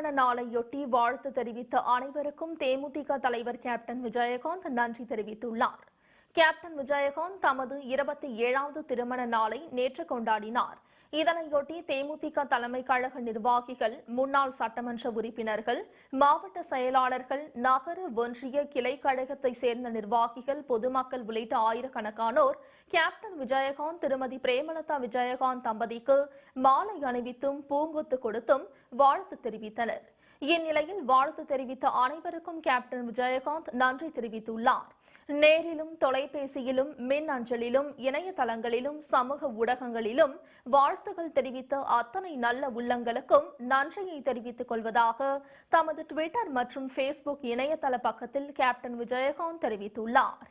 நாளையொட்டி வாழ்த்து தெரிவித்த அனைவருக்கும் தேமுதிக தலைவர் கேப்டன் விஜயகாந்த் நன்றி தெரிவித்துள்ளார். கேப்டன் விஜயகாந்த் தமது இருபத்தி ஏழாவது திருமண நாளை நேற்று கொண்டாடினார். இதனையொட்டி தேமுதிக தலைமை கழக நிர்வாகிகள் முன்னாள் சட்டமன்ற உறுப்பினர்கள் மாவட்ட செயலாளர்கள் நகர ஒன்றிய கிளை கழகத்தை சேர்ந்த நிர்வாகிகள் பொதுமக்கள் உள்ளிட்ட ஆயிரக்கணக்கானோர் கேப்டன் விஜயகாந்த் திருமதி பிரேமலதா விஜயகாந்த் தம்பதிக்கு மாலை அணிவித்தும் பூங்கொத்து கொடுத்தும் வாழ்த்து தெரிவித்தனர். இந்நிலையில் வாழ்த்து தெரிவித்த அனைவருக்கும் கேப்டன் விஜயகாந்த் நன்றி தெரிவித்துள்ளார். நேரிலும் தொலைபேசியிலும் மின் அஞ்சலிலும் இணையதளங்களிலும் சமூக ஊடகங்களிலும் வாழ்த்துகள் தெரிவித்த அத்தனை நல்ல உள்ளங்களுக்கும் நன்றியை தெரிவித்துக் கொள்வதாக தமது ட்விட்டர் மற்றும் பேஸ்புக் இணையதள பக்கத்தில் கேப்டன் விஜயகாந்த் தெரிவித்துள்ளார்.